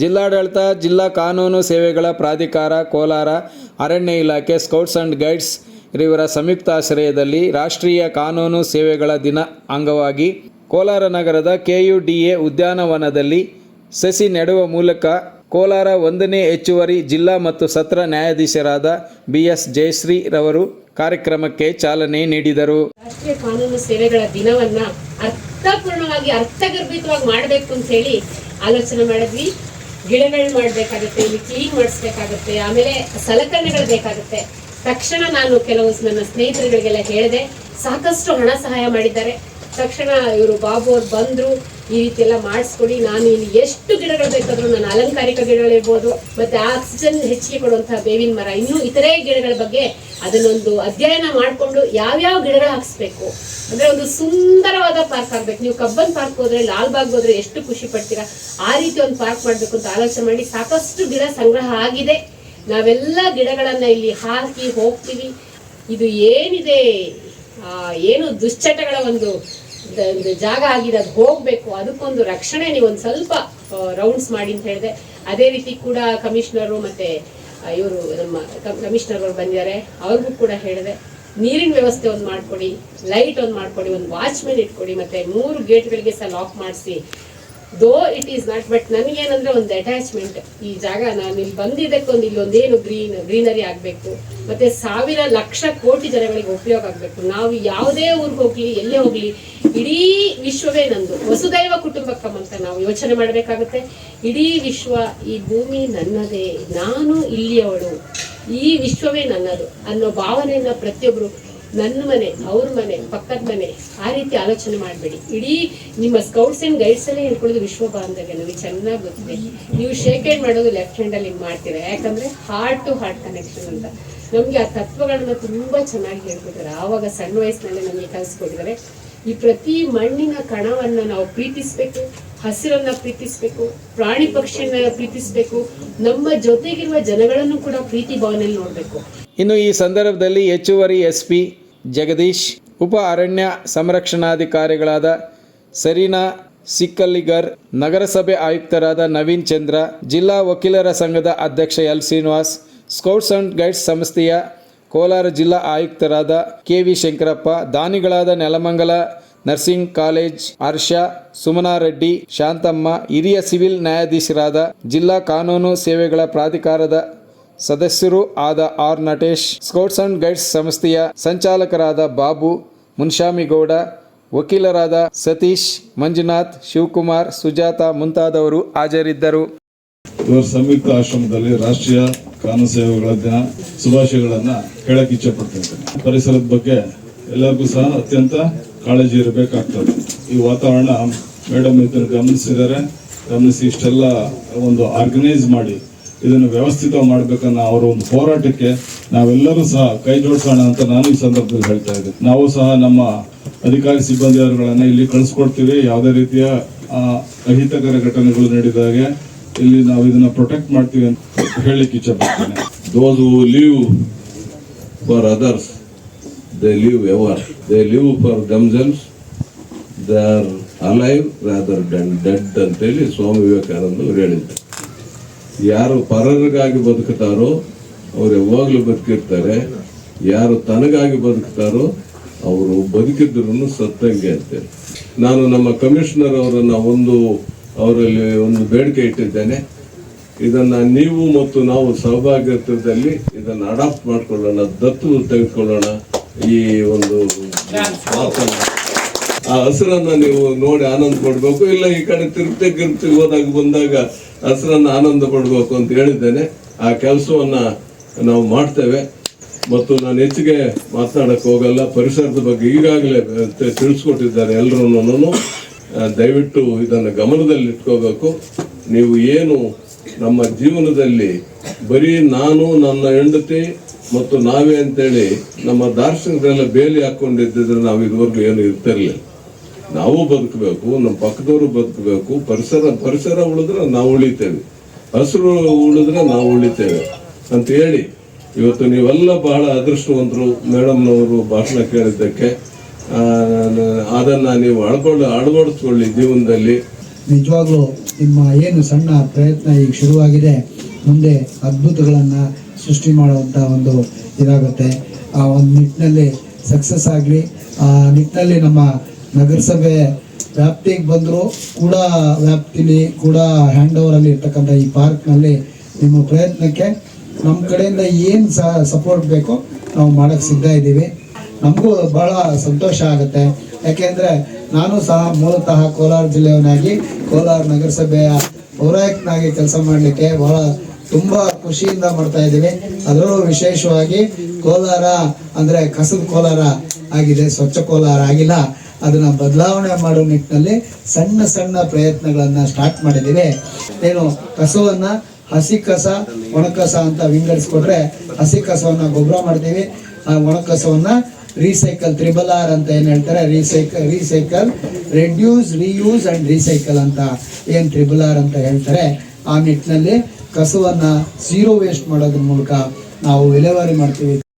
ಜಿಲ್ಲಾಡಳಿತ, ಜಿಲ್ಲಾ ಕಾನೂನು ಸೇವೆಗಳ ಪ್ರಾಧಿಕಾರ, ಕೋಲಾರ, ಅರಣ್ಯ ಇಲಾಖೆ, ಸ್ಕೌಟ್ಸ್ ಆ್ಯಂಡ್ ಗೈಡ್ಸ್ ಇವರ ಸಂಯುಕ್ತಾಶ್ರಯದಲ್ಲಿ ರಾಷ್ಟ್ರೀಯ ಕಾನೂನು ಸೇವೆಗಳ ದಿನ ಅಂಗವಾಗಿ ಕೋಲಾರ ನಗರದ ಕೆಯುಡಿಎ ಉದ್ಯಾನವನದಲ್ಲಿ ಸಸಿ ನೆಡುವ ಮೂಲಕ ಕೋಲಾರ ಒಂದನೇ ಹೆಚ್ಚುವರಿ ಜಿಲ್ಲಾ ಮತ್ತು ಸತ್ರ ನ್ಯಾಯಾಧೀಶರಾದ ಬಿ ಎಸ್ ಜಯಶ್ರೀ ರವರು ಕಾರ್ಯಕ್ರಮಕ್ಕೆ ಚಾಲನೆ ನೀಡಿದರು. ರಾಷ್ಟ್ರೀಯ ಕಾನೂನು ಸೇವೆಗಳ ದಿನವನ್ನ ಅರ್ಥಪೂರ್ಣವಾಗಿ ಅರ್ಥಗರ್ಭಿತವಾಗಿ ಮಾಡಬೇಕು ಅಂತ ಹೇಳಿ ಆಲೋಚನೆ ಮಾಡಿದ್ವಿ. ಗಿಡಗಳು ಮಾಡಬೇಕಾಗುತ್ತೆ, ಇಲ್ಲಿ ಕ್ಲೀನ್ ಮಾಡಿಸ್ಬೇಕಾಗುತ್ತೆ, ಆಮೇಲೆ ಸಲಕರಣೆಗಳು ಬೇಕಾಗುತ್ತೆ. ತಕ್ಷಣ ನಾನು ಕೆಲವು ನನ್ನ ಸ್ನೇಹಿತರುಗಳಿಗೆಲ್ಲ ಹೇಳಿದೆ, ಸಾಕಷ್ಟು ಹಣ ಸಹಾಯ ಮಾಡಿದ್ದಾರೆ. ತಕ್ಷಣ ಇವರು ಬಾಬು ಅವ್ರು ಬಂದರು ಈ ರೀತಿ ಎಲ್ಲ ಮಾಡಿಸ್ಕೊಡಿ, ನಾನು ಇಲ್ಲಿ ಎಷ್ಟು ಗಿಡಗಳು ಬೇಕಾದರೂ ನಾನು ಅಲಂಕಾರಿಕ ಗಿಡಗಳಿರ್ಬೋದು ಮತ್ತೆ ಆಕ್ಸಿಜನ್ ಹೆಚ್ಚಿಗೆ ಕೊಡುವಂತಹ ಬೇವಿನ ಮರ, ಇನ್ನೂ ಇತರೆ ಗಿಡಗಳ ಬಗ್ಗೆ ಅದನ್ನೊಂದು ಅಧ್ಯಯನ ಮಾಡಿಕೊಂಡು ಯಾವ್ಯಾವ ಗಿಡಗಳು ಹಾಕಿಸ್ಬೇಕು. ಅಂದರೆ ಒಂದು ಸುಂದರವಾದ ಪಾರ್ಕ್ ಆಗಬೇಕು. ನೀವು ಕಬ್ಬನ್ ಪಾರ್ಕ್ ಹೋದ್ರೆ ಲಾಲ್ ಬಾಗ್ ಹೋದ್ರೆ ಎಷ್ಟು ಖುಷಿ ಪಡ್ತೀರಾ? ಆ ರೀತಿ ಒಂದು ಪಾರ್ಕ್ ಮಾಡಬೇಕು ಅಂತ ಆಲೋಚನೆ ಮಾಡಿ ಸಾಕಷ್ಟು ಗಿಡ ಸಂಗ್ರಹ ಆಗಿದೆ. ನಾವೆಲ್ಲ ಗಿಡಗಳನ್ನು ಇಲ್ಲಿ ಹಾಕಿ ಹೋಗ್ತೀವಿ. ಇದು ಏನಿದೆ? ಏನು ದುಶ್ಚಟಗಳ ಒಂದು ಜಾಗ ಆಗಿದೆ ಅದು ಹೋಗ್ಬೇಕು. ಅದಕ್ಕೊಂದು ರಕ್ಷಣೆ ನೀವು ಒಂದು ಸ್ವಲ್ಪ ರೌಂಡ್ಸ್ ಮಾಡಿ ಅಂತ ಹೇಳಿದೆ. ಅದೇ ರೀತಿ ಕೂಡ ಕಮಿಷನರು ಮತ್ತೆ ಇವರು ನಮ್ಮ ಕಮಿಷನರ್ ಅವರು ಬಂದಿದ್ದಾರೆ. ಅವ್ರಿಗೂ ಕೂಡ ಹೇಳಿದೆ. ನೀರಿನ ವ್ಯವಸ್ಥೆ ಒಂದು ಮಾಡ್ಕೊಡಿ ಲೈಟ್ ಒಂದು ಮಾಡ್ಕೊಡಿ, ಒಂದು ವಾಚ್ಮೆನ್ ಇಟ್ಕೊಡಿ, ಮತ್ತೆ ಮೂರು ಗೇಟ್ಗಳಿಗೆ ಸಹ ಲಾಕ್ ಮಾಡಿಸಿ though it is not but ನನಗೇನಂದ್ರೆ ಒಂದು ಅಟ್ಯಾಚ್ಮೆಂಟ್ ಈ ಜಾಗ ನಾನು ಇಲ್ಲಿ ಬಂದಿದ್ದಕ್ಕೆ ಒಂದು ಇಲ್ಲಿ ಒಂದೇನು ಗ್ರೀನ್ ಗ್ರೀನರಿ ಆಗಬೇಕು. ಮತ್ತೆ ಸಾವಿರ ಲಕ್ಷ ಕೋಟಿ ಜನಗಳಿಗೆ ಉಪಯೋಗ ಆಗಬೇಕು. ನಾವು ಯಾವುದೇ ಊರಿಗೆ ಹೋಗ್ಲಿ, ಎಲ್ಲೇ ಹೋಗ್ಲಿ, ಇಡೀ ವಿಶ್ವವೇ ನಂದು. ವಸುದೈವ ಕುಟುಂಬಕ್ಕಂ ಅಂತ ನಾವು ಯೋಚನೆ ಮಾಡಬೇಕಾಗುತ್ತೆ. ಇಡೀ ವಿಶ್ವ ಈ ಭೂಮಿ ನನ್ನದೇ. ನಾನು ಇಲ್ಲಿಯವಳು. ಈ ವಿಶ್ವವೇ ನನ್ನದು ಅನ್ನೋ ಭಾವನೆಯನ್ನ ಪ್ರತಿಯೊಬ್ರು ನನ್ನ ಮನೆ, ಅವ್ರ ಮನೆ, ಪಕ್ಕದ ಮನೆ, ಆ ರೀತಿ ಆಲೋಚನೆ ಮಾಡಬೇಡಿ. ಇಡೀ ನಿಮ್ಮ ಸ್ಕೌಟ್ಸ್ ಅಂಡ್ ಗೈಡ್ಸ್ ಅಲ್ಲಿ ಹೇಳ್ಕೊಳ್ಳೋದು ವಿಶ್ವ ಬಾಂಧವ್ಯ, ನಮಗೆ ಚೆನ್ನಾಗಿ ಗೊತ್ತಿದೆ. ನೀವು ಶೇಕ್ ಹ್ಯಾಂಡ್ ಮಾಡೋದು ಲೆಫ್ಟ್ ಹ್ಯಾಂಡ್ ಅಲ್ಲಿ ಹಿಂಗ್ ಮಾಡ್ತೀರಾ? ಯಾಕಂದ್ರೆ ಹಾರ್ಟ್ ಟು ಹಾರ್ಟ್ ಕನೆಕ್ಷನ್ ಅಂತ. ನಮ್ಗೆ ಆ ತತ್ವಗಳನ್ನ ತುಂಬಾ ಚೆನ್ನಾಗಿ ಹೇಳ್ಕೊಟ್ಟಿದ್ದಾರೆ. ಆವಾಗ ಸಣ್ಣ ವಯಸ್ಸಿನಲ್ಲಿ ನಮಗೆ ಕಲಿಸ್ಕೊಟ್ಟಿದ್ದಾರೆ. ಈ ಪ್ರತಿ ಮಣ್ಣಿನ ಕಣವನ್ನ ನಾವು ಪ್ರೀತಿಸ್ಬೇಕು, ಹಸಿರನ್ನ ಪ್ರೀತಿಸ್ಬೇಕು, ಪ್ರಾಣಿ ಪಕ್ಷಿಯನ್ನ ಪ್ರೀತಿಸ್ಬೇಕು, ನಮ್ಮ ಜೊತೆಗಿರುವ ಜನಗಳನ್ನು ಕೂಡ ಪ್ರೀತಿ ಭಾವನೆಯಲ್ಲಿ ನೋಡ್ಬೇಕು. ಇನ್ನು ಈ ಸಂದರ್ಭದಲ್ಲಿ ಹೆಚ್ಚುವರಿ ಎಸ್ ಪಿ ಜಗದೀಶ್, ಉಪ ಅರಣ್ಯ ಸಂರಕ್ಷಣಾಧಿಕಾರಿಗಳಾದ ಸರೀನಾ ಸಿಕ್ಕಲ್ಲಿಗರ್, ನಗರಸಭೆ ಆಯುಕ್ತರಾದ ನವೀನ್ ಚಂದ್ರ, ಜಿಲ್ಲಾ ವಕೀಲರ ಸಂಘದ ಅಧ್ಯಕ್ಷ L Srinivas, scouts and guides ಸಂಸ್ಥೆಯ ಕೋಲಾರ ಜಿಲ್ಲಾ ಆಯುಕ್ತರಾದ ಕೆ ವಿ ಶಂಕರಪ್ಪ, ದಾನಿಗಳಾದ ನೆಲಮಂಗಲ ನರ್ಸಿಂಗ್ ಕಾಲೇಜ್ ಹರ್ಷ, ಸುಮನಾ ರೆಡ್ಡಿ, ಶಾಂತಮ್ಮ, ಹಿರಿಯ ಸಿವಿಲ್ ನ್ಯಾಯಾಧೀಶರಾದ ಜಿಲ್ಲಾ ಕಾನೂನು ಸೇವೆಗಳ ಪ್ರಾಧಿಕಾರದ ಸದಸ್ಯರು ಆದ R Natesh, scouts and guides ಸಂಸ್ಥೆಯ ಸಂಚಾಲಕರಾದ ಬಾಬು ಮುನ್ಶಾಮಿಗೌಡ ವಕೀಲರಾದ ಸತೀಶ್, ಮಂಜುನಾಥ್, ಶಿವಕುಮಾರ್, ಸುಜಾತ ಮುಂತಾದವರು ಹಾಜರಿದ್ದರು. ಸಂಯುಕ್ತ ಆಶ್ರಮದಲ್ಲಿ ರಾಷ್ಟ್ರೀಯ ಕಾನೂನು ಸೇವೆಗಳ ದಿನ ಶುಭಾಶಯಗಳನ್ನ ಹೇಳಕ್ ಇಚ್ಛೆ ಪಡ್ತಿದ್ದೇನೆ ಪರಿಸರದ ಬಗ್ಗೆ ಎಲ್ಲರಿಗೂ ಸಹ ಅತ್ಯಂತ ಕಾಳಜಿ ಇರಬೇಕಾಗ್ತದೆ. ಈ ವಾತಾವರಣ ಮೇಡಮ್ ಇದನ್ನು ಗಮನಿಸಿದರೆ ಗಮನಿಸಿ ಇಷ್ಟೆಲ್ಲ ಒಂದು ಆರ್ಗನೈಸ್ ಮಾಡಿ ಇದನ್ನು ವ್ಯವಸ್ಥಿತ ಮಾಡ್ಬೇಕನ್ನೋ ಅವರ ಒಂದು ಹೋರಾಟಕ್ಕೆ ನಾವೆಲ್ಲರೂ ಸಹ ಕೈ ಜೋಡಿಸೋಣ ಅಂತ ನಾನು ಈ ಸಂದರ್ಭದಲ್ಲಿ ಹೇಳ್ತಾ ಇದ್ದೀನಿ ನಾವು ಸಹ ನಮ್ಮ ಅಧಿಕಾರಿ ಸಿಬ್ಬಂದಿಯವರುಗಳನ್ನ ಇಲ್ಲಿ ಕಳಿಸ್ಕೊಡ್ತೀವಿ. ಯಾವುದೇ ರೀತಿಯ ಅಹಿತಕರ ಘಟನೆಗಳು ನಡೆದಾಗೆ ಇಲ್ಲಿ ನಾವು ಇದನ್ನ ಪ್ರೊಟೆಕ್ಟ್ ಮಾಡ್ತೀವಿ ಅಂತ ಹೇಳಲಿಕ್ಕೆ ಇಚ್ಛೆ ಪಡ್ತೇನೆ. Who live for others they live ever they live for themselves they are alive rather dead dead ಅಂತೇಳಿ ಸ್ವಾಮಿ ವಿವೇಕಾನಂದ ಅವರು ಹೇಳಿದ್ದಾರೆ ಯಾರು ಪರರಿಗಾಗಿ ಬದುಕುತ್ತಾರೋ ಅವ್ರು ಯಾವಾಗಲೂ ಬದುಕಿರ್ತಾರೆ. ಯಾರು ತನಗಾಗಿ ಬದುಕುತ್ತಾರೋ ಅವರು ಬದುಕಿದ್ರು ಸತ್ತಂಗೆ ಅಂತೇಳಿ ನಾನು ನಮ್ಮ ಕಮಿಷನರ್ ಅವರನ್ನ ಒಂದು ಅವರಲ್ಲಿ ಒಂದು ಬೇಡಿಕೆ ಇಟ್ಟಿದ್ದೇನೆ. ಇದನ್ನ ನೀವು ಮತ್ತು ನಾವು ಸಹಭಾಗಿತ್ವದಲ್ಲಿ ಇದನ್ನ ಅಡಾಪ್ಟ್ ಮಾಡ್ಕೊಳ್ಳೋಣ, ದತ್ತು ತೆಗೆದುಕೊಳ್ಳೋಣ ಈ ಒಂದು. ಆ ಹಸಿರನ್ನ ನೀವು ನೋಡಿ ಆನಂದ ಪಡ್ಬೇಕು. ಇಲ್ಲ, ಈ ಕಡೆ ತಿರುಪ್ತಿ ಗಿರುಪತಿ ಹೋದಾಗ ಬಂದಾಗ ಹಸಿರನ್ನ ಆನಂದ ಪಡ್ಬೇಕು ಅಂತ ಹೇಳಿದ್ದೇನೆ. ಆ ಕೆಲಸವನ್ನ ನಾವು ಮಾಡ್ತೇವೆ. ಮತ್ತು ನಾನು ಹೆಚ್ಚಿಗೆ ಮಾತನಾಡಕ್ ಹೋಗಲ್ಲ. ಪರಿಸರದ ಬಗ್ಗೆ ಈಗಾಗಲೇ ತಿಳಿಸ್ಕೊಟ್ಟಿದ್ದಾರೆ ಎಲ್ಲರೂ ದಯವಿಟ್ಟು ಇದನ್ನು ಗಮನದಲ್ಲಿ ಇಟ್ಕೋಬೇಕು. ನೀವು ಏನು ನಮ್ಮ ಜೀವನದಲ್ಲಿ ಬರೀ ನಾನು, ನನ್ನ ಹೆಂಡತಿ ಮತ್ತು ನಾವೇ ಅಂತೇಳಿ ನಮ್ಮ ದಾರ್ಶನಿಕರೆಲ್ಲ ಬೇಲಿ ಹಾಕೊಂಡಿದ್ದರೆ ನಾವು ಇದುವರೆಗೂ ಏನು ಇರ್ತಿರ್ಲಿಲ್ಲ. ನಾವು ಬದುಕಬೇಕು, ನಮ್ಮ ಪಕ್ಕದವರು ಬದುಕಬೇಕು, ಪರಿಸರ ಪರಿಸರ ಉಳಿದ್ರೆ ನಾವು ಉಳಿತೇವೆ. ಹಸಿರು ಉಳಿದ್ರೆ ನಾವು ಉಳಿತೇವೆ. ಅಂತ ಹೇಳಿ, ಇವತ್ತು ನೀವೆಲ್ಲ ಬಹಳ ಅದೃಷ್ಟವಂತರು, ಮೇಡಮ್ನವರು ಭಾಷಣ ಕೇಳಿದ್ದಕ್ಕೆ ಅದನ್ನ ನೀವು ಅಳ್ಕೊಂಡು ಅಳವಡಿಸ್ಕೊಳ್ಳಿ ಜೀವನದಲ್ಲಿ. ನಿಜವಾಗ್ಲೂ ನಿಮ್ಮ ಏನು ಸಣ್ಣ ಪ್ರಯತ್ನ ಈಗ ಶುರುವಾಗಿದೆ, ಮುಂದೆ ಅದ್ಭುತಗಳನ್ನು ಸೃಷ್ಟಿ ಮಾಡುವಂಥ ಒಂದು ಇದಾಗುತ್ತೆ. ಆ ಒಂದು ನಿಟ್ಟಿನಲ್ಲಿ ಸಕ್ಸಸ್ ಆಗಲಿ, ಆ ನಿಟ್ಟಿನಲ್ಲಿ ನಮ್ಮ ನಗರಸಭೆ ವ್ಯಾಪ್ತಿಗೆ ಬಂದರೂ ಕೂಡ ವ್ಯಾಪ್ತಿಲಿ ಕೂಡ ಹ್ಯಾಂಡ್ ಓವರಲ್ಲಿ ಇರ್ತಕ್ಕಂಥ ಈ ಪಾರ್ಕ್ನಲ್ಲಿ ನಿಮ್ಮ ಪ್ರಯತ್ನಕ್ಕೆ ನಮ್ಮ ಕಡೆಯಿಂದ ಏನು ಸಪೋರ್ಟ್ ಬೇಕೋ ನಾವು ಮಾಡೋಕ್ಕೆ ಸಿದ್ಧ ಇದ್ದೀವಿ. ನಮಗೂ ಬಹಳ ಸಂತೋಷ ಆಗುತ್ತೆ. ಯಾಕೆಂದರೆ ನಾನು ಸಹ ಮೂಲತಃ ಕೋಲಾರ ಜಿಲ್ಲೆಯವನಾಗಿ ಕೋಲಾರ ನಗರಸಭೆಯ ಪೌರಾಯುಕ್ತನಾಗಿ ಕೆಲಸ ಮಾಡಲಿಕ್ಕೆ ಬಹಳ ತುಂಬ ಖುಷಿಯಿಂದ ಮಾಡ್ತಾ ಇದ್ದೀವಿ. ಅದರಲ್ಲೂ ವಿಶೇಷವಾಗಿ ಕೋಲಾರ ಅಂದರೆ ಕಸದ ಕೋಲಾರ ಆಗಿದೆ, ಸ್ವಚ್ಛ ಕೋಲಾರ ಆಗಿಲ್ಲ. ಅದನ್ನ ಬದಲಾವಣೆ ಮಾಡೋ ನಿಟ್ಟಿನಲ್ಲಿ ಸಣ್ಣ ಸಣ್ಣ ಪ್ರಯತ್ನಗಳನ್ನ ಸ್ಟಾರ್ಟ್ ಮಾಡಿದ್ದೀವಿ. ಏನು ಕಸವನ್ನ ಹಸಿ ಕಸ, ಒಣಕಸ ಅಂತ ವಿಂಗಡಿಸ್ಕೊಟ್ರೆ ಹಸಿ ಕಸವನ್ನ ಗೊಬ್ಬರ ಮಾಡ್ತೀವಿ. ಆ ಒಣ ಕಸವನ್ನ ರೀಸೈಕಲ್ ತ್ರಿಬಲ್ ಆರ್ ಅಂತ ಏನ್ ಹೇಳ್ತಾರೆ? Recycle recycle reduce reuse and recycle ಅಂತ ಏನ್ ತ್ರಿಬಲ್ ಆರ್ ಅಂತ ಹೇಳ್ತಾರೆ? ಆ ನಿಟ್ಟಿನಲ್ಲಿ ಕಸವನ್ನ ಝೀರೋ ವೇಸ್ಟ್ ಮಾಡೋದ್ರ ಮೂಲಕ ನಾವು ವಿಲೇವಾರಿ ಮಾಡ್ತೀವಿ.